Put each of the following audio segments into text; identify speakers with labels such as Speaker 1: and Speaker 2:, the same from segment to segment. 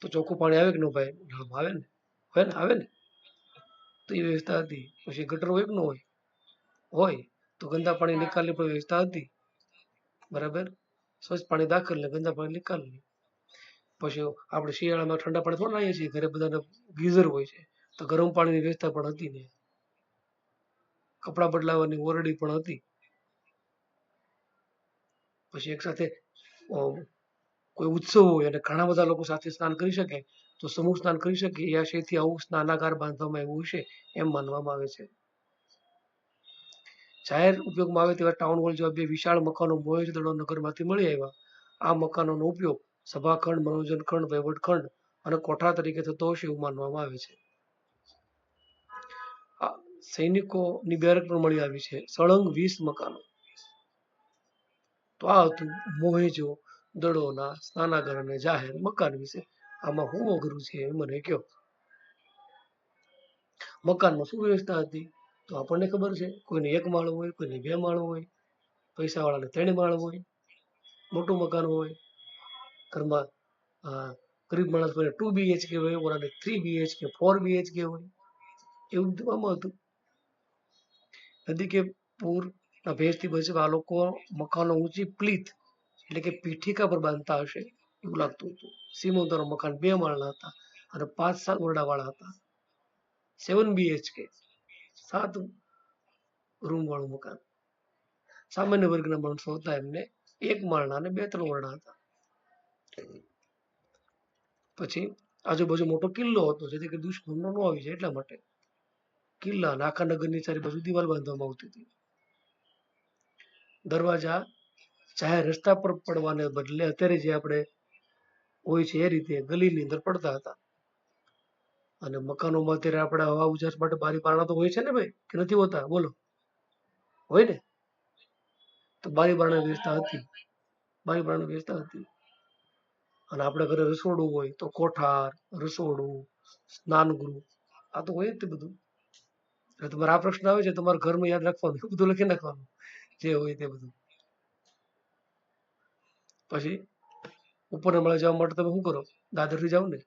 Speaker 1: તો ચોખ્ખું પાણી આવે કે ન ભાઈ નળમાં આવે ને. હોય ને? આવે ને? તો એ વ્યવસ્થા હતી. પછી ગટર હોય કે ન હોય? હોય. તો ગંદા પાણી નિકાલની પણ વ્યવસ્થા હતી. બરાબર? સ્વચ્છ પાણી દાખલ ને ગંદા પાણી નિકાલની. પછી આપણે શિયાળામાં ઠંડા પાણી થોડા નાહીએ છીએ. ઘરે બધાને ગીઝર હોય છે. તો ગરમ પાણીની વ્યવસ્થા પણ હતી ને. કપડાં બદલાવાની ઓરડી પણ હતી. પછી એક સાથે અમ, કોઈ ઉત્સવ હોય અને ઘણા બધા લોકો સાથે સ્નાન કરી શકે, તો સમૂહ સ્નાન કરી શકે, એ આશયથી આવું સ્નાનાગાર બાંધવામાં આવ્યું હશે એમ માનવામાં આવે છે. જાહેર ઉપયોગમાં આવે તેવા ટાઉન હોલ જેવા બે વિશાળ મકાનો મોહેજદડો નગરમાંથી મળી આવ્યા. આ મકાનોનો ઉપયોગ સભાખંડ મનોરંજન ખંડ વહીવટખંડ અને કોઠા તરીકે થતો હશે એવું માનવામાં આવે છે. સૈનિકોની બેરક પણ મળી આવી છે. સળંગ વીસ મકાનો. તો આ હતું મોહેજો દડોના સ્નાનાગર અને જાહેર મકાન વિશે આમાં હું અઘરું છે એ મને કહો. મકાનમાં શું વ્યવસ્થા હતી તો આપણને ખબર છે કોઈને એક માળો હોય, કોઈને બે માળો હોય, પૈસાવાળાને ત્રણ માળો હોય, મોટું મકાન હોય, ઘરમાં ગરીબ માણસ હોય ટુ બીએચકે હોય ઓલાને થ્રી બીએચકે ફોર બીએચકે હોય, એવું બધું આમાં હતું. નદી કે પૂરના ભેજથી બચવા આ લોકો મકાનો ઊંચી પ્લીત એટલે કે પીઠિકા પર બાંધતા હશે એવું લાગતું હતું. સીમંતોના મકાન બે માળના હતા અને પાંચ સાત ઓરડાવાળા હતા. સેવન બીએચકે સાત રૂમ વાળું મકાન. સામાન્ય વર્ગના માણસો હતા એમને એક માળના અને બે ત્રણ ઓરડા હતા. પછી આજુબાજુ મોટો કિલ્લો હતો, જેથી કરી દુશ્મનો ન આવી જાય એટલા માટે. કિલ્લા આખા નગરની ચારે બાજુ દિવાલ બાંધવામાં આવતી હતી. દરવાજા જાહેર રસ્તા પર પડવાને બદલે અત્યારે જે આપણે હોય છે એ રીતે ગલીની અંદર પડતા હતા. અને મકાનોમાં અત્યારે આપણે હવા ઉજાસ માટે બારી બારણા તો હોય છે ને ભાઈ, કે નથી હોતા? બોલો. હોય ને? તો બારી બારણા વ્યવસ્થા હતી. બારી બારણા વ્યવસ્થા હતી. અને આપણે ઘરે રસોડું હોય તો કોઠાર, રસોડું, સ્નાનગૃહ, આ તો હોય જ તે બધું. એટલે તમારે આ પ્રશ્ન આવે છે, તમારા ઘરમાં યાદ રાખવાનું બધું લખી નાખવાનું, જે હોય તે બધું. પછી ઉપરના માળે જવા માટે તમે શું કરો? દાદરથી જાઓ ને.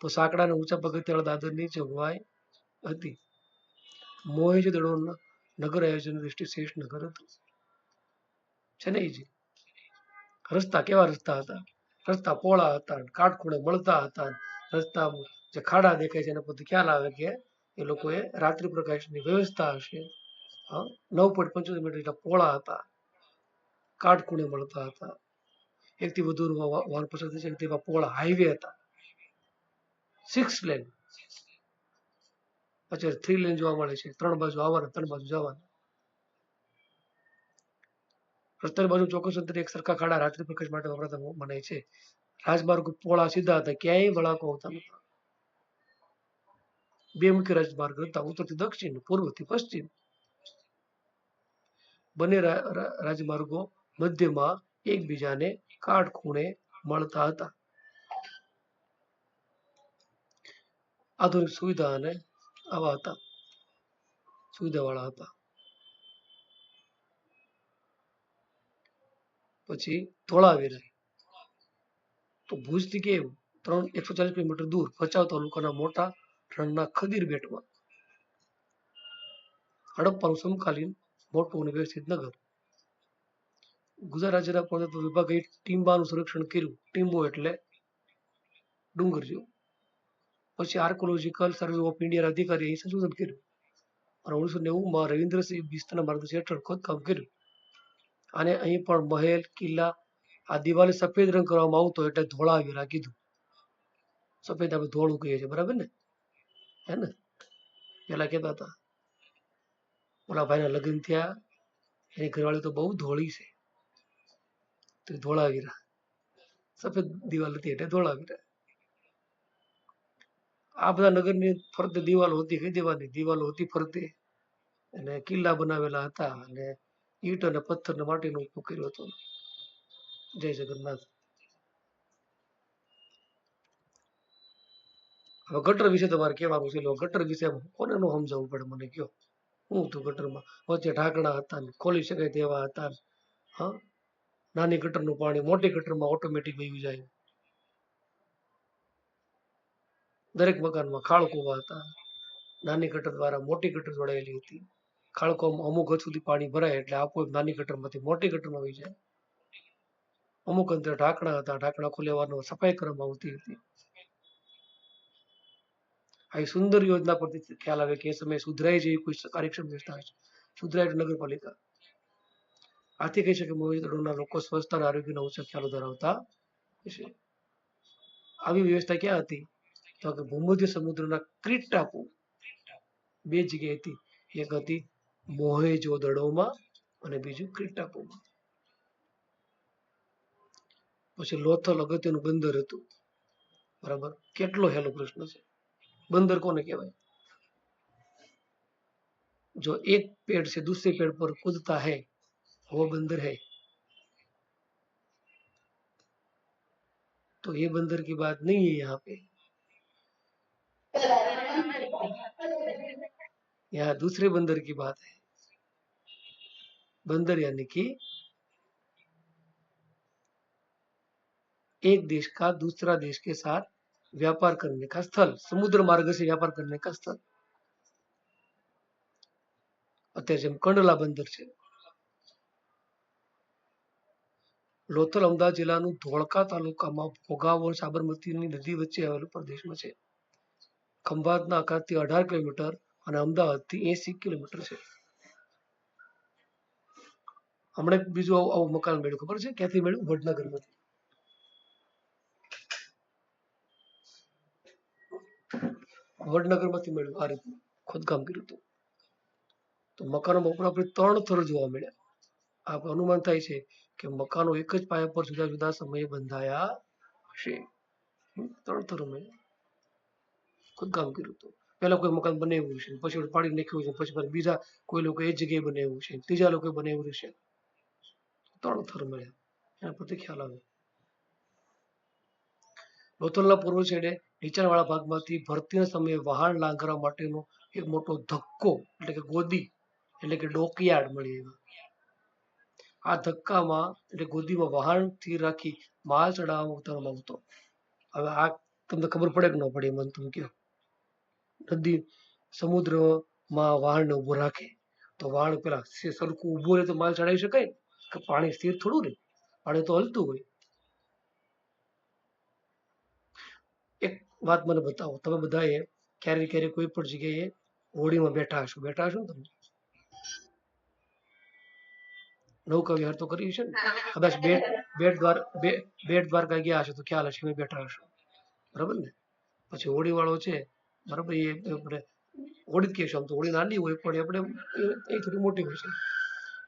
Speaker 1: તો સાંકડા અને ઊંચા પગથિયાળા દાદરની જોગવાઈ હતી મોહેજદડોના નગર આયોજન દ્રષ્ટિ શ્રેષ્ઠ નગર હતું. છે ને ઈ રસ્તા કેવા રસ્તા હતા? રસ્તા પહોળા હતા કાટખૂણે મળતા હતા રસ્તા જે ખાડા દેખાય છે એના પરથી ખ્યાલ આવે કે એ લોકોએ રાત્રિ પ્રકાશની વ્યવસ્થા હશે. નવ પોઈન્ટ પંચોતેર મીટર પહોળા હતા. કાટખૂણે મળતા હતા. એકથી વધુ વાહન પસાર થઈ શકે તેવા પહોળા હાઈવે હતા. સિક્સ લેન અત્યારે થ્રી લેન જોવા મળે છે. ત્રણ બાજુ આવવાના, ત્રણ બાજુ જવાના. રસ્તાની બાજુ ચોક્કસ અંતરે એક સરખા ખાડા રાત્રિ પ્રકાશ માટે વપરાતા મનાય છે. રાજમાર્ગ પોળા સીધા હતા. ક્યાંય વળાકો હોતા નતા બે મુખ્ય રાજમાર્ગ હતા. ઉત્તરથી દક્ષિણ, પૂર્વથી પશ્ચિમ. બંને રાજમાર્ગો મધ્યમાં એકબીજાને કાટખૂણે મળતા હતા. આધુનિક સુવિધા અને આવા હતા સુવિધાવાળા હતા. પછી ધોળાવીરા. તો ભુજથી કેવું ત્રણ એકસો ચાલીસ કિલોમીટર દૂર ભચાઉ તાલુકાના મોટા રણના ખદીર બેટમાં હડપ્પાનું સમકાલીન મોટું અને વ્યવસ્થિત નગર ગુજરાત રાજ્યના પુરાતત્વ વિભાગે ટીમ્બાનું સંરક્ષણ કર્યું. ટીમ્બો એટલે ડુંગર જેવું પછી આર્કોલોજીકલ સર્વે ઓફ ઇન્ડિયા અધિકારીએ સંશોધન કર્યું. અને ઓગણીસો નેવુંમાં રવિન્દ્રસિંહ બિસ્તના માર્ગદર્શન હેઠળ ખોદકામ કર્યું. અને અહીં પણ મહેલ, કિલ્લા, આ દિવાલે સફેદ રંગ કરવામાં આવતો એટલે ધોળાવીરા કીધું સફેદ આપણે ધોળું કહીએ છીએ, બરાબર ને? હે ને? પેલા કહેતા હતા. ઓલા ભાઈના લગ્ન થયા. એની ઘરવાળી તો બહુ ધોળી છે. તો ધોળાવીરા. સફેદ દિવાલ હતી એટલે ધોળાવીરા. આ બધા નગરની ફરતે દિવાલો હતી કઈ દેવાની દિવાલો હતી ફરતે. અને કિલ્લા બનાવેલા હતા અને ઈટ અને પથ્થર ને માટીનો ઉપયોગ કર્યો હતો. જય જગન્નાથ. હવે ગટર વિશે તમારે કહેવાનું છે ગટર વિશે કોને નો સમજાવવું પડે મને કયો? હું હતું ગટરમાં વચ્ચે ઢાંકણા હતા ખોલી શકાય તેવા હતા હા? નાની ગટરનું પાણી, મોટી ગટરમાં ઓટોમેટિક વહી જાય. દરેક મકાનમાં ખાળ કૂવા હતા. નાની ગટર દ્વારા મોટી ગટર જોડાયેલી હતી. ખાળકોમાં અમુક હદ સુધી પાણી ભરાય એટલે આપોઆપ નાની ગટરમાંથી મોટી ગટરમાં વહી જાય. અમુક અંતરે ઢાંકણા હતા. ઢાંકણા ખોલેવાનો સફાઈ કરવામાં આવતી હતી. આવી સુંદર યોજના પરથી ખ્યાલ આવે કે એ સમયે સુધરાઈ જેવી કોઈ કાર્યક્ષમ વ્યવસ્થા છે. સુધરાય નગરપાલિકા. આથી કહી શકે મોહિતડોના લોકો સ્વસ્થ અને આરોગ્યના ઉચ્ચ ખ્યાલો ધરાવતા હશે. આવી વ્યવસ્થા ક્યાં હતી? તો કે ભૂમધ્ય સમુદ્રના ક્રીટ ટાપુ. બે જગ્યાએ હતી. એક હતી મોહેજો દડોમાં અને બીજું ક્રીટ ટાપુમાં. પછી લોથલ અગત્યનું બંદર હતું. બરાબર? કેટલો હેલો પ્રશ્ન છે. બંદર કોને કહેવાય? જો એક પેડ છે, દૂસરે પેડ પર કૂદતા હૈ वो बंदर है तो ये बंदर की बात नहीं है यहाँ पे यहाँ दूसरे बंदर की बात है बंदर यानी कि एक देश का दूसरा देश के साथ व्यापार करने का स्थल समुद्र मार्ग से व्यापार करने का स्थल અત્યારે જેમ કંડલા બંદર છે લોથલ અમદાવાદ જિલ્લાનું ધોળકા તાલુકામાં ભોગાવો સાબરમતીની નદી વચ્ચે આવેલો પ્રદેશમાં છે. ખંભાતના આકારથી અઢાર કિલોમીટર અને અમદાવાદથી એસી કિલોમીટર છે. હમણે બીજું આવું મકાન મળ્યું, ખબર છે? ક્યાંથી મળ્યું? વડનગરમાંથી. વડનગરમાંથી મળ્યું આ રીતનું. ખોદકામ કર્યું હતું. તો મકાનો ઉપર આપણે ત્રણ થર જોવા મળ્યા. આપણે અનુમાન થાય છે કે મકાનો એક જ પાયા પર જુદા જુદા સમયે બંધાયા હશે. ત્રણ થરો ખુદ ખોદકામ કર્યું હતું. પહેલા કોઈ મકાન બનાવ્યું છે પછી પાડી નાખ્યું છે પાછું બીજા કોઈ લોકો એ જગ્યાએ બનાવ્યું છે ત્રીજા લોકો બનાવ્યું છે ત્રણ થર મળ્યા. એના પરથી ખ્યાલ આવે લોથલના પૂર્વ છેડે નીચાણવાળા ભાગમાંથી ભરતીના સમયે વહાણ લાંઘરા માટેનો એક મોટો ધક્કો, એટલે કે ગોદી, એટલે કે ડોકયાર્ડ મળી આવ્યું. આ ધક્કામાં એટલે ગોદીમાં વહાણથી રાખી માલ ચડાવવામાં ઉતારવામાં આવતો હવે આ તમને ખબર પડે કે ન પડે મને તમે કહો નદી સમુદ્રમાં વહાણને ઊભો રાખે. તો વહાણ પેલા સરખું ઊભું રહે તો માલ ચડાવી શકાય કે પાણી સ્થિર થોડું રહે? પાણી તો હલતું હોય. એક વાત મને બતાવો. તમે બધાએ ક્યારેક ક્યારેક કોઈ પણ જગ્યાએ હોડીમાં બેઠા હશો. બેઠા હશો ને તમે? નૌકા વિહાર તો કરી છે ને? કદાચ બેટ બેટ દ્વાર બે- બેટ દ્વારકા ગયા હશે તો ખ્યાલ હશે કે બેઠા હશો. બરાબર ને? પછી હોળી વાળો છે બરાબર એ આપણે હોડી જ કહેશું આમ તો હોળી નાની હોય પણ આપણે એ- એ થોડી મોટી હોય છે.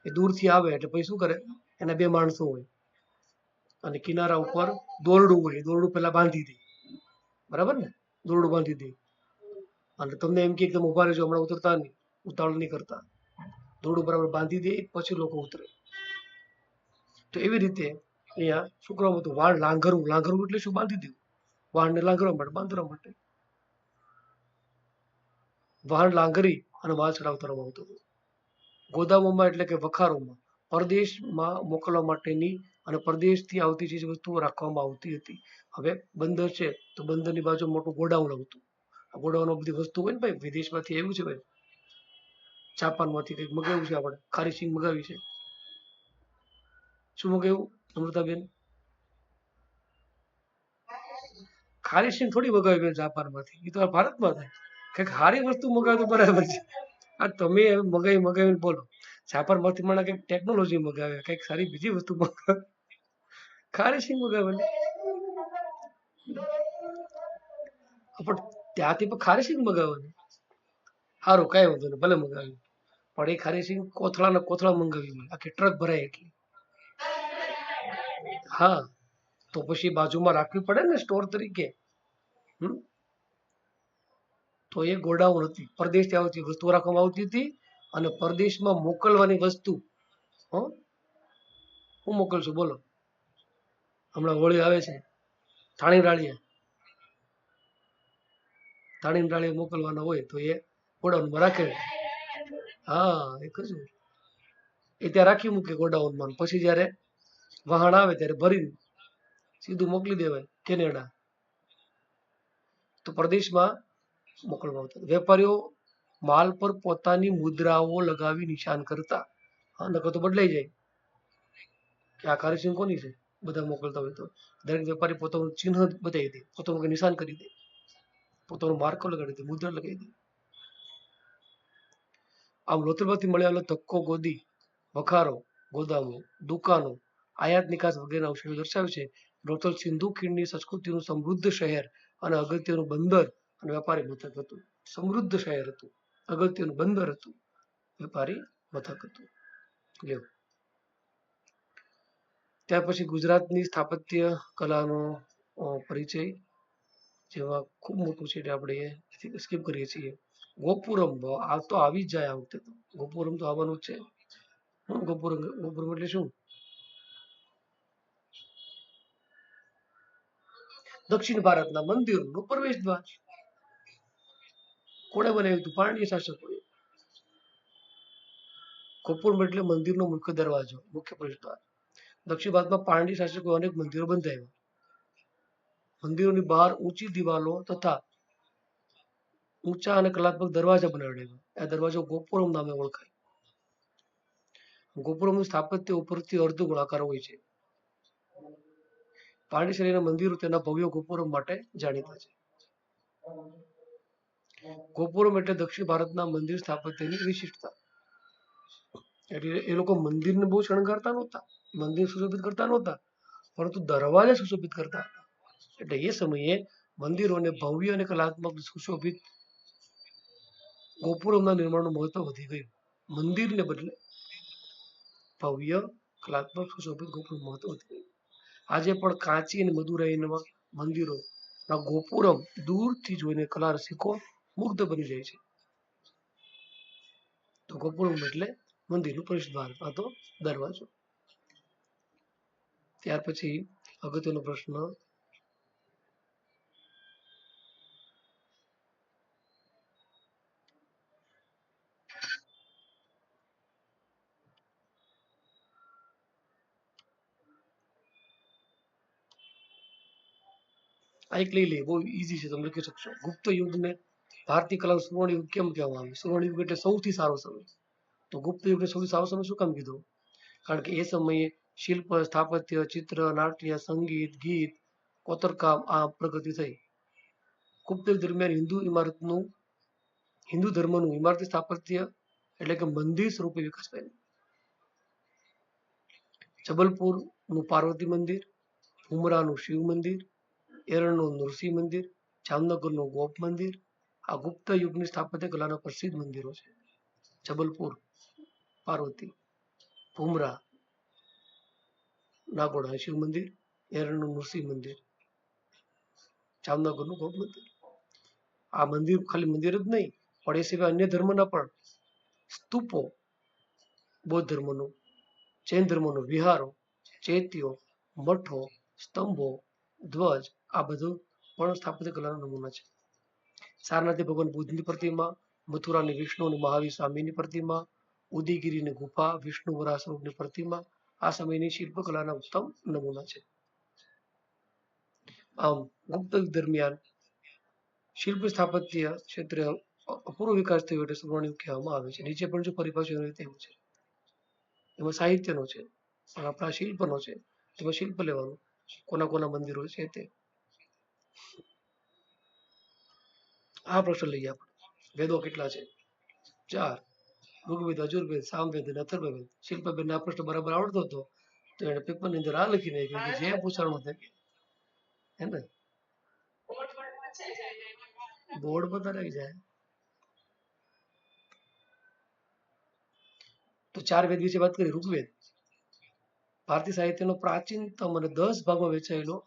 Speaker 1: એ દૂરથી આવે એટલે પછી શું કરે? એના બે માણસો હોય. અને કિનારા ઉપર દોરડું હોય દોરડું પેલા બાંધી દે. બરાબર ને? દોરડું બાંધી દે. અને તમને એમ કે તમે ઊભા રહેજો હમણાં ઉતરતા નહીં ઉતાવળ નહીં કરતા. દોરડું બરાબર બાંધી દે પછી લોકો ઉતરે. તો એવી રીતે અહીંયા શું કરવામાં હતું વાળ લાંઘરવું લાંઘરવું એટલે શું? બાંધી દેવું વાળને લાંઘરવા માટે, બાંધવા માટે. વાળ લાંઘરી અને વાળ ચડાવ આવતો હતો. ગોદામોમાં એટલે કે વખારોમાં, પરદેશમાં મોકલવા માટેની અને પરદેશથી આવતી ચીજ વસ્તુઓ રાખવામાં આવતી હતી. હવે બંદર છે, તો બંદરની બાજુ મોટું ગોડાઉન આવતું. આ ગોડાઉનમાં બધી વસ્તુ હોય ને ભાઈ, વિદેશમાંથી આવ્યું છે ભાઈ. જાપાનમાંથી કંઈક મગાવ્યું છે આપણે. ખારી સિંગ મગાવી છે. શું મગાવ્યું? અમૃતાબેન? ખારી સિંગ થોડી મગાવી બેન જાપાનમાંથી. એ તો ભારતમાં થાય. કંઈક સારી વસ્તુ મગાવે તો બરાબર છે. આ તમે મગાવી મગાવીને બોલો. જાપાનમાંથી મને કંઈક ટેકનોલોજી મગાવે, કંઈક સારી બીજી વસ્તુ મગાવે. ખારી સિંગ મગાવે પણ ત્યાંથી પણ ખારી સિંગ મગાવે સારું કાંઈ વાંધો નહીં, ભલે મગાવી. પણ એ ખારી કોથળા ને કોથળા મંગાવી મને. આખી ટ્રક ભરાય એટલી. હા, તો પછી બાજુમાં રાખવી પડે ને સ્ટોર તરીકે. તો એ ગોડાઉન હતી. પરદેશથી આવતી વસ્તુ રાખવામાં આવતી હતી અને પરદેશમાં મોકલવાની વસ્તુ. હું? મોકલશું, બોલો. હમણાં હોળી આવે છે. થાણી રાળીએ. થાણી રાળીએ મોકલવાના હોય તો એ ગોડાઉનમાં રાખે. હા, એક જ એ ત્યાં રાખી મૂકે ગોડાઉનમાં પછી જ્યારે વહાણ આવે ત્યારે ભરી સીધું મોકલી દેવાય, કેનેડા. તો પ્રદેશમાં મોકલવામાં આવતા વેપારીઓ માલ પર પોતાની મુદ્રાઓ લગાવી નિશાન કરતા. હા, નકર તો બદલાઈ જાય. કે આ કાર્યસિંહ કોની છે? બધા મોકલતા હોય તો. દરેક વેપારી પોતાનું ચિહ્ન બતાવી દે, પોતાનું નિશાન કરી દે. પોતાનું માર્કો લગાડી દે, મુદ્રા લગાવી દે. આમ લોથલમાંથી મળી આવેલો ધક્કો, ગોદી, વખારો, ગોદામો, દુકાનો, આયાત નિકાસ વગેરેના અવશેષો દર્શાવે છે. લોથલ સિંધુ ખીણની સંસ્કૃતિનું સમૃદ્ધ શહેર અને અગત્યનું બંદર અને વેપારી મથક હતું. સમૃદ્ધ શહેર હતું. અગત્યનું બંદર હતું. વેપારી મથક હતું. લ્યો. ત્યાર પછી ગુજરાતની સ્થાપત્ય કલાનો પરિચય, જેમાં ખૂબ મોટું છે એટલે આપણે સ્કીપ કરીએ છીએ. ગોપુરમ આ તો આવી જાય આ વખતે તો. ગોપુરમ તો આવવાનું છે. ગોપુરમ ગોપુરમ એટલે શું? દક્ષિણ ભારતના મંદિરોનું પ્રવેશ દ્વાર. કોણે બનાવ્યું હતું? પાણી શાસકોએ. ગોપુરમ એટલે મંદિરનો મુખ્ય દરવાજો, મુખ્ય પ્રવેશ દ્વાર. દક્ષિણ ભારતમાં પાંડ્ય શાસકો અનેક મંદિરો બંધાવ્યા. મંદિરોની બહાર ઊંચી દિવાલો તથા ઊંચા અને કલાત્મક દરવાજા બનાવડાવ્યા આ દરવાજો ગોપુરમ નામે ઓળખાય. ગોપુરમનું સ્થાપત્ય ઉપરથી અર્ધ ગોળાકાર હોય છે. પાંડિચેરીના મંદિરો તેના ભવ્ય ગોપુરમ માટે જાણીતા છે. ગોપુરમ એટલે દક્ષિણ ભારતના મંદિર સ્થાપત્યની વિશિષ્ટતા. એટલે એ લોકો મંદિરને બહુ શણગારતા નહોતા, મંદિર સુશોભિત કરતા નહોતા, પરંતુ દરવાજા સુશોભિત કરતા હતા. એટલે એ સમયે મંદિરોને ભવ્ય અને કલાત્મક સુશોભિત ગોપુરમના નિર્માણનું મહત્વ વધી ગયું. મંદિરને બદલે ભવ્ય, કલાત્મક સુશોભિત ગોપુરમ મહત્વ વધી ગયું. આજે પણ કાંચી અને મદુરાઈના મંદિરોના ગોપુરમ દૂરથી જોઈને કલા રસિકો મુગ્ધ બની જાય છે. તો ગોપુરમ એટલે મંદિરનું પ્રવેશ દ્વાર તો દરવાજો. ત્યાર પછી અગત્યનો પ્રશ્ન આ એક લઈ લઈએ બહુ ઈઝી છે, તમે લખી શકશો. ગુપ્ત યુગને ભારતીય કલા સુવર્ણ યુગ કેમ કહેવામાં આવે? સુવર્ણ યુગ એટલે સૌથી સારો સમય. તો ગુપ્ત યુગને સૌથી સારો સમય શું કામ કીધો? કારણ કે એ સમયે શિલ્પ, સ્થાપત્ય, ચિત્ર, નાટ્ય, સંગીત, ગીત, કોતરકામ આ પ્રગતિ થઈ. ગુપ્ત યુગ દરમિયાન હિન્દુ ઇમારતનું, હિન્દુ ધર્મનું ઇમારતી સ્થાપત્ય એટલે કે મંદિર સ્વરૂપે વિકાસ પામ્યું જબલપુરનું પાર્વતી મંદિર ઉમરાનું શિવ મંદિર એરણનું નૃસિંહ મંદિર, જામનગરનું ગોપ મંદિર, આ ગુપ્ત યુગની સ્થાપત્ય કલાના પ્રસિદ્ધ મંદિરો છે. જબલપુર, પાર્વતી, ભૂમરા નાગોડા શિવ મંદિર, એરણનું નૃસિંહ મંદિર, જામનગરનું ગોપ મંદિર. આ મંદિર ખાલી મંદિર જ નહીં, પણ એ સિવાય અન્ય ધર્મના પણ સ્તૂપો, બૌદ્ધ ધર્મનું, જૈન ધર્મનું વિહારો, ચૈત્યો, મઠો, સ્તંભો, ધ્વજ આ બધું પણ સ્થાપત્ય કલાના નમૂના છે. સારનાથે ભગવાન બુદ્ધની પ્રતિમા, મથુરાની વિષ્ણુ અને મહાવીર સ્વામીની પ્રતિમા, ઉદયગીરીની ગુફા, વિષ્ણુ વરા સ્વરૂપની પ્રતિમા, આ સમયની શિલ્પકલાના ઉત્તમ નમૂના છે. આમ, ગુપ્ત દરમિયાન શિલ્પ સ્થાપત્ય ક્ષેત્રે અપૂર્વ વિકાસ થયો એટલે સુવર્ણયુગ કહેવામાં આવે છે. નીચે પણ જો પરિભાષા એવી રીતે એવું છે. એમાં સાહિત્યનો છે પણ આપણા શિલ્પનો છે તેમાં શિલ્પ લેવાનું, કોના કોના મંદિરો છે તે. આ પ્રશ્ન લઈએ આપણે. વેદો કેટલા છે? ચાર. ઋગ્વેદ અજુર્વેદ સામવેદ અને અથર્વવેદ. શિલ્પબેન આ પ્રશ્ન બરાબર આવડતો હતો તો એને પેપરની અંદર આ લખી નાખ્યું કે જે પૂછવાનું થાય. હે ને? બોર્ડ પર આવી જાય. તો ચાર વેદ વિશે વાત કરી ઋગ્વેદ. ભારતીય સાહિત્યનો પ્રાચીનતમ અને દસ ભાગમાં વેચાયેલો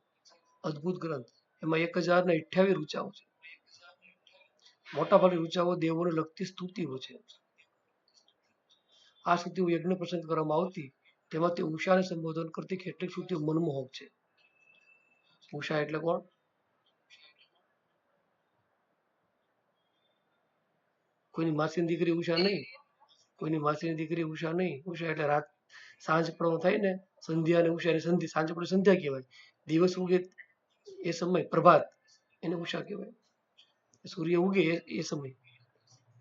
Speaker 1: અદ્ભુત ગ્રંથ. એમાં એક હજાર ને અઠ્યાવીસ રૂચાઓ છે. મોટા રૂચાઓ દેવોને લગતી સ્તુતિઓ છે. આ સ્તુતિઓ યજ્ઞ પ્રસંગ કરવામાં આવતી તેમાંથી ઉષાને સંબોધન કરતી કેટલીક સ્તુતિઓ મનમોહક છે. ઉષા એટલે કોણ? કોઈની માસીની દીકરી ઉષા નહીં. કોઈની માસીની દીકરી ઉષા નહીં. ઉષા એટલે રાત સાંજ પડવા થાય ને, સંધ્યા અને ઉષા સંધિ, સાંજ પડે સંધ્યા કહેવાય. દિવસ ઉગે એ સમય પ્રભાત એને ઉષા કહેવાય. સૂર્ય ઉગે એ- સમય.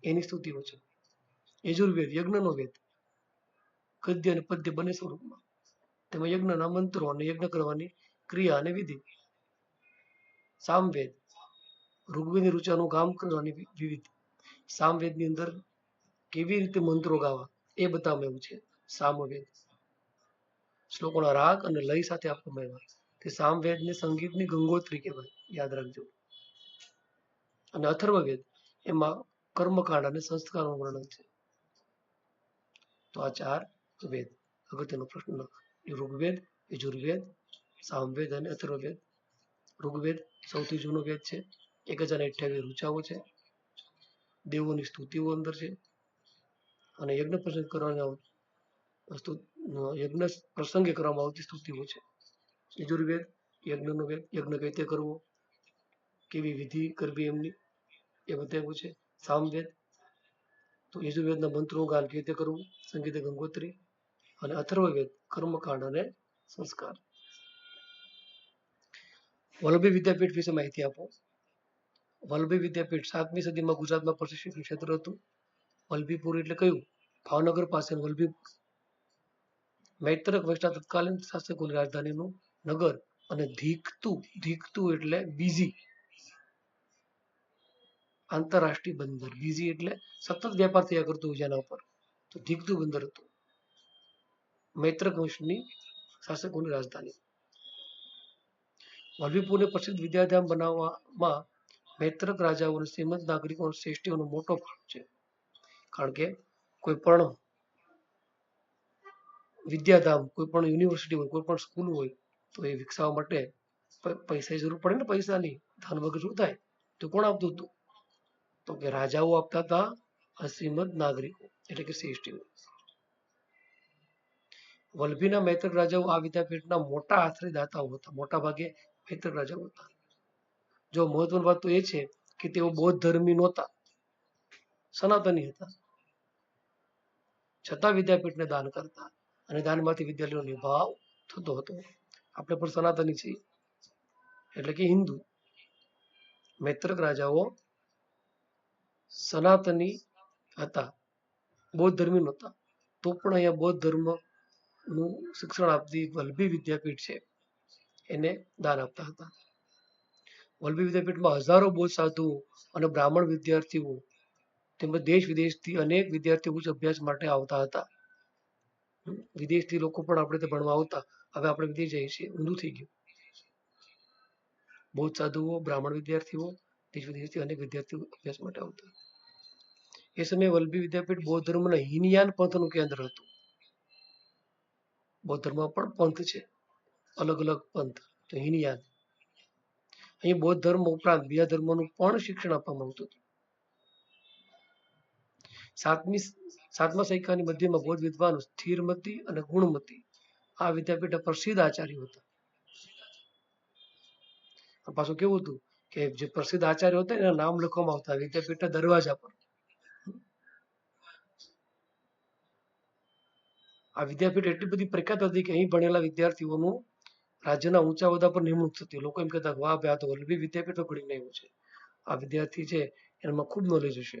Speaker 1: એની સ્તુતિઓ છે. યજુર્વેદ, યજ્ઞનો વેદ. ગદ્ય અને પદ્ય બંને સ્વરૂપમાં. તેમાં યજ્ઞના મંત્રો અને યજ્ઞ કરવાની ક્રિયા અને વિધિ. સામવેદ. ઋગ્વેદની રૂચાનું કામ કરવાની વિવિધ. સામવેદની અંદર કેવી રીતે મંત્રો ગાવા? એ બતાવવામાં આવ્યું છે. સામવેદ. શ્લોકોના રાગ અને લય સાથે આપવામાં આવ્યા તે સામવેદને સંગીતની ગંગોત્રી કહેવાય, યાદ રાખજો. અને અથર્વવેદ, એમાં કર્મકાંડ અને સંસ્કારનું વર્ણન છે. તો આ ચાર વેદ, અગત્યનો પ્રશ્ન ઋગ્વેદ, યજુર્વેદ, સામવેદ અને અથર્વવેદ. ઋગ્વેદ સૌથી જૂનો વેદ છે. એક હજાર અઠ્યાવીસ ઋચાઓ છે. દેવોની સ્તુતિઓ અંદર છે. અને યજ્ઞ પ્રસંગ કરવાની યજ્ઞ પ્રસંગે કરવામાં આવતી સ્તુતિઓ છે. યજુર્વેદ, યજ્ઞનો વેદ યજ્ઞ કઈ રીતે કરવો, કેવી વિધિ કરવી એમની, એ બતાવ્યું છે. સામવેદ, તો યજુર્વેદના મંત્રો ગાન કેવી રીતે કરવું, સંગીત ગંગોત્રી અને અથર્વવેદ, કર્મકાંડ અને સંસ્કાર. વલ્લભી વિદ્યાપીઠ વિશે માહિતી આપો. વલ્લભી વિદ્યાપીઠ સાતમી સદીમાં ગુજરાતમાં પ્રશિક્ષણ ક્ષેત્ર હતું. વલ્લભીપુર એટલે કયું? ભાવનગર પાસે વલ્લભી. મૈત્રક વૈષ્ણવ તત્કાલીન શાસકોની રાજધાનીનું નગર અને ધીકતું ધીકતું એટલે બીજી આંતરરાષ્ટ્રીય બંદર. બીજી એટલે સતત વેપાર થયા કરતું હોય જેના ઉપર. તો ધીકતું બંદર હતું. મૈત્રક વંશની શાસકોની રાજધાની. વલ્લભીપુરને પ્રસિદ્ધ વિદ્યાધામ બનાવવામાં મૈત્રક રાજાઓ શ્રીમંત નાગરિકો અને શ્રેષ્ઠીઓનો મોટો ફાળો છે. કારણ કે કોઈ પણ વિદ્યાધામ, કોઈ પણ યુનિવર્સિટી હોય, કોઈ પણ સ્કૂલ હોય તો એ વિકસાવવા માટે પૈસાની જરૂર પડે ને પૈસાની. ધન વગર શું થાય? તો કોણ આપતું હતું? તો કે રાજાઓ આપતા હતા અસીમત નાગરિકો, એટલે કે શ્રેષ્ઠીઓ વલભીના મૈત્રક રાજાઓ આ વિદ્યાપીઠના મોટા આશ્રયદાતાઓ હતા. મોટા ભાગે મૈત્રક રાજાઓ હતા. જો મહત્વની વાત તો એ છે કે તેઓ બૌદ્ધ ધર્મી નહોતા. સનાતની હતા. છતાં વિદ્યાપીઠને દાન કરતા અને દાનમાંથી વિદ્યાલયોનો નિભાવ થતો હતો. આપણે પણ સનાતની છીએ. એટલે કે હિન્દુ. મૈત્રક રાજાઓ સનાતની હતા. બૌદ્ધ ધર્મી નહોતા. તો પણ અહીંયા બૌદ્ધ ધર્મનું શિક્ષણ આપતી વલ્લભી વિદ્યાપીઠ છે. એને દાન આપતા હતા. વલ્લભી વિદ્યાપીઠમાં હજારો બૌદ્ધ સાધુઓ અને બ્રાહ્મણ વિદ્યાર્થીઓ તેમજ દેશ વિદેશથી અનેક વિદ્યાર્થીઓ ઉચ્ચ અભ્યાસ માટે આવતા હતા. વિદેશથી લોકો પણ આપણે ભણવા આવતા. હવે આપણે વિદેશ જઈએ છીએ, ઊંધું થઈ ગયું. બૌદ્ધ સાધુઓ, બ્રાહ્મણ વિદ્યાર્થીઓ, દેશ વિદેશથી અનેક વિદ્યાર્થીઓ અભ્યાસ માટે આવતા. એ સમયે વલ્લભી વિદ્યાપીઠ બૌદ્ધ ધર્મના હિનયાન પંથનું કેન્દ્ર હતું. બૌદ્ધ ધર્મમાં પણ પંથ છે. અલગ અલગ પંથ, તો હિનયાન. અહીં બૌદ્ધ ધર્મ ઉપરાંત બીજા ધર્મોનું પણ શિક્ષણ આપવામાં આવતું હતું. સાતમી, સાતમા સૈકાની મધ્યમાં બૌદ્ધ વિદ્વાનો સ્થિરમતી અને ગુણમતી આ વિદ્યાપીઠ પ્રસિદ્ધ આચાર્ય હતા. પાછું કેવું હતું કે જે પ્રસિદ્ધ આચાર્ય હતા એના નામ લખવામાં આવતા, વિદ્યાપીઠના દરવાજા પર. આ વિદ્યાપીઠ એટલી બધી પ્રખ્યાત હતી કે અહીં ભણેલા વિદ્યાર્થીઓનું રાજ્યના ઊંચા હોદ્દા પર નિમણૂક થતી. લોકો એમ કહેતા વાહ ભાઈ, આ તો વલ્લભી વિદ્યાપીઠ ભણીને આવ્યો છે. આ વિદ્યાર્થી છે, એનામાં ખૂબ નોલેજ હશે.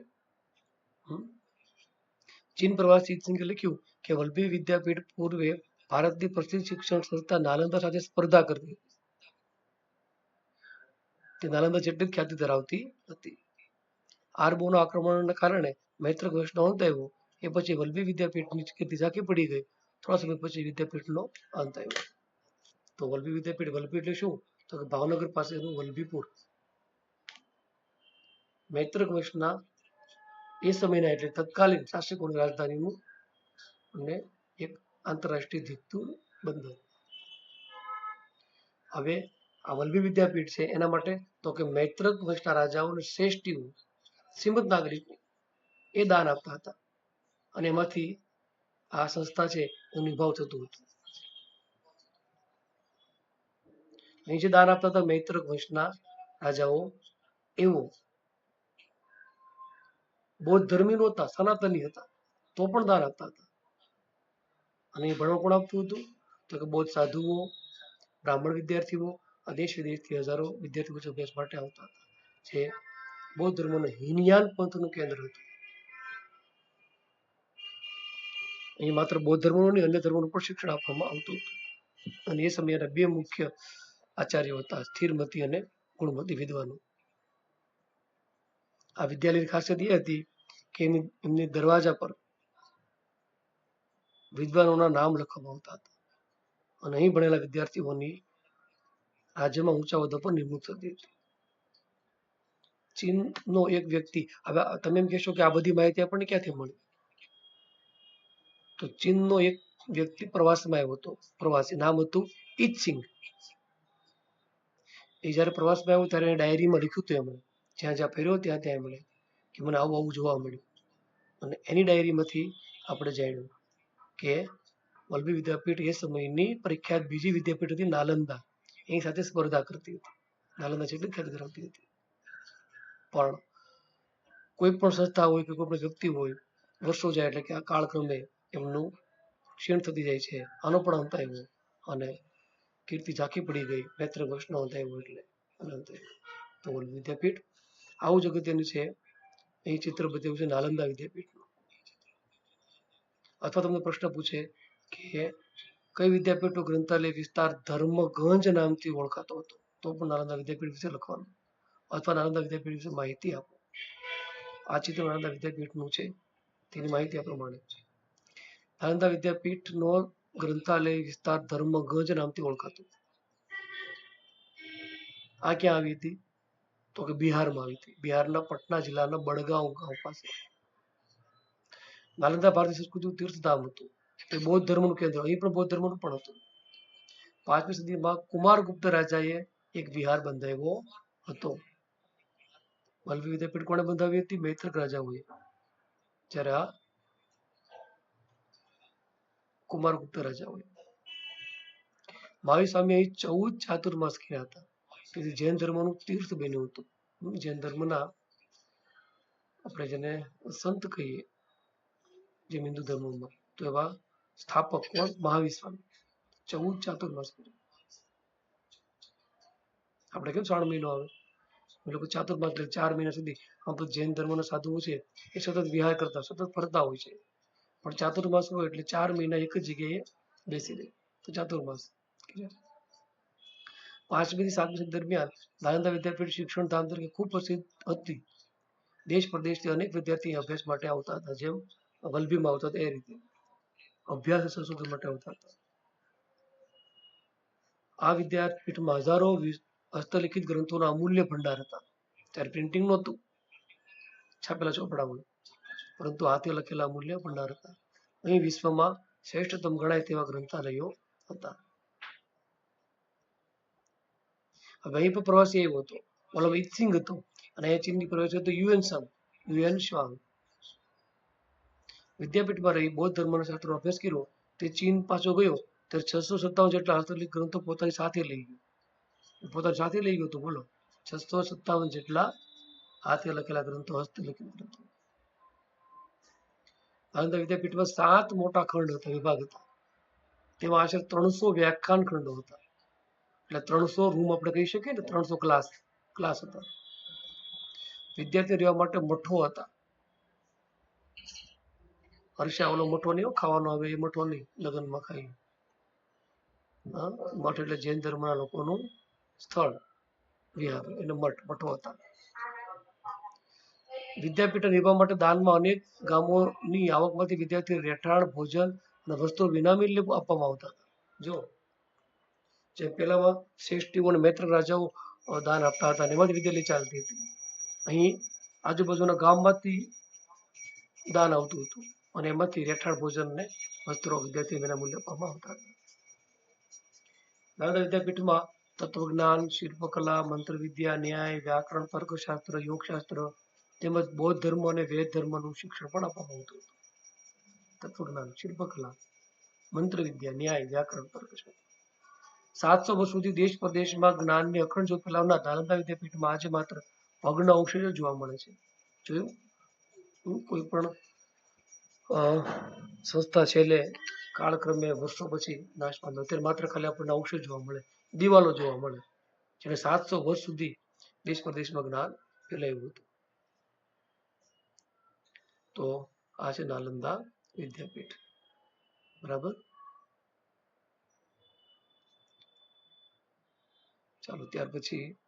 Speaker 1: ચીન પ્રવાસી લખ્યું કે, વલ્લભી વિદ્યાપીઠ પૂર્વે ભારતની પ્રસિદ્ધ શિક્ષણ સંસ્થા નાલંદા સાથે સ્પર્ધા કરતી તે નાલંદા જેટલી ખ્યાતિ ધરાવતી હતી. આરબોના આક્રમણના કારણે મૈત્ર ઘોષનો અંત આવ્યો. એ પછી વલ્લભી વિદ્યાપીઠની કીર્તિ ઝાંખી પડી ગઈ. થોડા સમય પછી વિદ્યાપીઠનો અંત આવ્યો. તો વલ્લભી વિદ્યાપીઠ વલ્લભી એટલે શું? તો કે ભાવનગર પાસેનું વલ્લભીપુર મૈત્રક વંશના એ સમયના એટલે તત્કાલીન શાસકોની રાજધાનીનું અને એક આંતરરાષ્ટ્રીય ધીકતું બંદર હવે આ વલ્લભી વિદ્યાપીઠ છે, એના માટે તો કે મૈત્રક વંશના રાજાઓ અને શ્રીમંત નાગરિકો એ દાન આપતા હતા. અને એમાંથી આ સંસ્થા છે, એનું નિભાવ થતું હતું. અહીં જે દાન આપતા હતા મૈત્રક વંશના રાજાઓ એવો બૌદ્ધ ધર્મી નહોતા સનાતની હતા, તો પણ દાન આપતા હતા. અને એ ભણવા કોણ આપતું હતું? તો કે બૌદ્ધ સાધુઓ, બ્રાહ્મણ વિદ્યાર્થીઓ દેશ વિદેશથી હજારો વિદ્યાર્થીઓ અભ્યાસ માટે આવતા હતા. જે બૌદ્ધ ધર્મનું હિનયાન પંથનું કેન્દ્ર હતું. અહીં માત્ર બૌદ્ધ ધર્મનું નહીં, અન્ય ધર્મનું પણ શિક્ષણ આપવામાં આવતું હતું. અને એ સમયના બે મુખ્ય આચાર્યો હતા, સ્થિરમતી અને ગુણમતી વિદ્વાનો. આ વિદ્યાલયની ખાસિયત એ હતી કે એમની દરવાજા પર વિદ્વાનોના નામ લખવામાં આવતા હતા. અને અહીં ભણેલા વિદ્યાર્થીઓની રાજ્યમાં ઊંચા હોદ્દા પર નિમણૂક થતી હતી. ચીનનો એક વ્યક્તિ, હવે તમે એમ કહેશો કે આ બધી માહિતી આપણને ક્યાંથી મળી? તો ચીનનો એક વ્યક્તિ પ્રવાસમાં આવ્યો હતો. પ્રવાસી નામ હતું ઈતસિંગ એ જ્યારે પ્રવાસમાં આવ્યો ત્યારે એને ડાયરીમાં લખ્યું હતું એમણે. જ્યાં જ્યાં ફેર્યો ત્યાં ત્યાં એમણે કે મને આવું આવું જોવા મળ્યું. અને એની ડાયરીમાંથી આપણે જાણ્યું કે વલ્લભી વિદ્યાપીઠ એ સમયની પ્રખ્યાત બીજી વિદ્યાપીઠ હતી નાલંદા. એની સાથે સ્પર્ધા કરતી હતી. નાલંદા જેટલી ખ્યાતિ ધરાવતી હતી. પણ કોઈ પણ સંસ્થા હોય કે કોઈ પણ વ્યક્તિ હોય, વર્ષો જાય એટલે કે આ કાળક્રમે એમનું ક્ષીણ થતી જાય છે. આનો પણ અંત આવ્યો અને કીર્તિ ઝાંખી પડી ગઈ. નેત્ર વર્ષનો અંત આવ્યો એટલે અનંત તો વિદ્યાપીઠ આવું જ અગત્યનું છે. અહીં ચિત્ર બતાવ્યું છે નાલંદા વિદ્યાપીઠનું. અથવા તમને પ્રશ્ન પૂછે કે કઈ વિદ્યાપીઠનો ગ્રંથાલય વિસ્તાર ધર્મગંજ નામથી ઓળખાતો હતો? તો પણ નાલંદા વિદ્યાપીઠ વિશે લખવાનું. અથવા નાલંદા વિદ્યાપીઠ વિશે માહિતી આપો. આ ચિત્ર નાલંદા વિદ્યાપીઠનું છે. તેની માહિતી આ પ્રમાણે છે. નાલંદા વિદ્યાપીઠનો ગ્રંથાલય વિસ્તાર ધર્મગંજ નામથી ઓળખાતો. આ ક્યાં આવી હતી? તો કે બિહારમાં આવી હતી. બિહારના પટના જિલ્લાના બડગાંવ ગાંવ પાસે. નાલંદા ભારતીય સંસ્કૃતિનું તીર્થધામ હતું. તે બૌદ્ધ ધર્મનું કેન્દ્ર અહીં પણ બૌદ્ધ ધર્મનું પણ હતું. પાંચમી સદીમાં કુમારગુપ્ત રાજાએ એક વિહાર બંધાવ્યો હતો. વલ્લભી વિદ્યાપીઠ કોણે બંધાવી હતી? મૈત્રક રાજાઓએ. જ્યારે આ કુમારગુપ્ત રાજાઓએ. મહાવીર સ્વામી અહીં ચૌદ ચાતુર્માસ કર્યા હતા. તેથી જૈન ધર્મનું તીર્થ બન્યું હતું. જૈન ધર્મના આપણે જેને સંત કહીએ જેમ હિન્દુ ધર્મમાં તો એવા સ્થાપક કોણ મહાવીર સ્વામી ચૌદ ચાતુર્માસ કર્યા આપણે કેમ શ્રાવણ મહિનો આવે? એ લોકો ચાતુર્માસ એટલે ચાર મહિના સુધી આમ તો જૈન ધર્મના સાધુઓ છે એ સતત વિહાર કરતા, સતત ફરતા હોય છે. પણ ચાતુર્માસ હોય એટલે ચાર મહિના એક જ જગ્યાએ બેસી રહે. તો ચાતુર્માસ પાંચમી થી સાતમી સદી દરમિયાન નાલંદા વિદ્યાપીઠ શિક્ષણ ધામ તરીકે ખૂબ પ્રસિદ્ધ હતી. દેશ પ્રદેશથી અનેક વિદ્યાર્થી અહીં અભ્યાસ માટે આવતા હતા. જેમ વલભીમાં આવતા હતા એ રીતે અભ્યાસ સંશોધન માટે આવતા હતા. આ વિદ્યાપીઠમાં હજારો હસ્તલિખિત ગ્રંથોના અમૂલ્ય ભંડાર હતા. ત્યારે પ્રિન્ટિંગ નહોતું. છાપેલા ચોપડામાં પરંતુ હાથે લખેલા અમૂલ્ય ભંડાર હતા. અહીં વિશ્વમાં શ્રેષ્ઠતમ ગણાય તેવા ગ્રંથાલયો હતા. હવે અહીં પણ પ્રવાસી એવો હતો. ઓલો ઇતસિંગ હતો. અને અહીંયા ચીનની પ્રવાસી હતો યુએન સમ યુએન શ્વાંગ. વિદ્યાપીઠમાં રહી બૌદ્ધ ધર્મનો શાસ્ત્રનો અભ્યાસ કર્યો, તે ચીન પાછો ગયો, ત્યારે છસો સત્તાવન જેટલા હસ્તલિખિત ગ્રંથો પોતાની સાથે લઈ ગયો. પોતાની સાથે લઈ ગયો તો બોલો, છસો સત્તાવન જેટલા હાથે લખેલા ગ્રંથો હસ્તલિખિત ગ્રંથો નાલંદા વિદ્યાપીઠમાં સાત મોટા ખંડ હતા, વિભાગ હતા. તેમાં આશરે ત્રણસો વ્યાખ્યાન ખંડો હતા. એટલે ત્રણસો રૂમ આપણે કહી શકીએ ને, ત્રણસો ક્લાસ ક્લાસ હતા. વિદ્યાર્થી રહેવા માટે મઠો હતા. હર્ષા ઓલો નહીં ખાવાનો આવે એ મઠો નહીં, લગ્નમાં ખાઈ મઠ એટલે જૈન ધર્મના લોકોનું સ્થળ, વિહાર, એને મઠ, મઠો હતા. વિદ્યાપીઠ નિર્માણ માટે દાનમાં અનેક ગામોની આવકમાંથી વિદ્યાર્થી રહેઠાણ, ભોજન અને વસ્તુઓ વિનામી આપવામાં આવતા હતા. જો, જે પેલામાં શ્રેષ્ઠીઓ અને મૈત્ર રાજાઓ દાન આપતા હતા એમાં જ વિદ્યાલય ચાલતી હતી. અહીં આજુબાજુના ગામમાંથી દાન આવતું હતું. અને એમાંથી રહેઠાણ ભોજનને વસ્ત્રો વિદ્યાર્થી વિનામૂલ્યે આપવામાં આવતા હતા. વિદ્યાપીઠમાં તત્વજ્ઞાન, શિલ્પકલા, મંત્રવિદ્યા, ન્યાય, વ્યાકરણ, તર્કશાસ્ત્ર, યોગશાસ્ત્ર તેમજ બૌદ્ધ ધર્મ અને વેદ ધર્મનું શિક્ષણ પણ આપવામાં આવતું હતું. તત્વજ્ઞાન, શિલ્પકલા, મંત્રવિદ્યા, ન્યાય, વ્યાકરણ, તર્કશાસ્ત્ર. સાતસો વર્ષ સુધી દેશ પ્રદેશમાં જ્ઞાનની અખંડ જ્યોત ફેલાવનાર નાલંદા વિદ્યાપીઠમાં આજે માત્ર ભગ્ન અવશેષો જોવા મળે છે. જોયું? કોઈ પણ સંસ્થા છેલ્લે કાળક્રમે વર્ષો પછી નાશ પામે અત્યારે માત્ર ખાલી આપણને અવશેષ જોવા મળે. દિવાલો જોવા મળે. જેને સાતસો વર્ષ સુધી દેશ પ્રદેશમાં જ્ઞાન ફેલાયું હતું. તો આ છે નાલંદા વિદ્યાપીઠ. બરાબર? ચાલો, ત્યાર પછી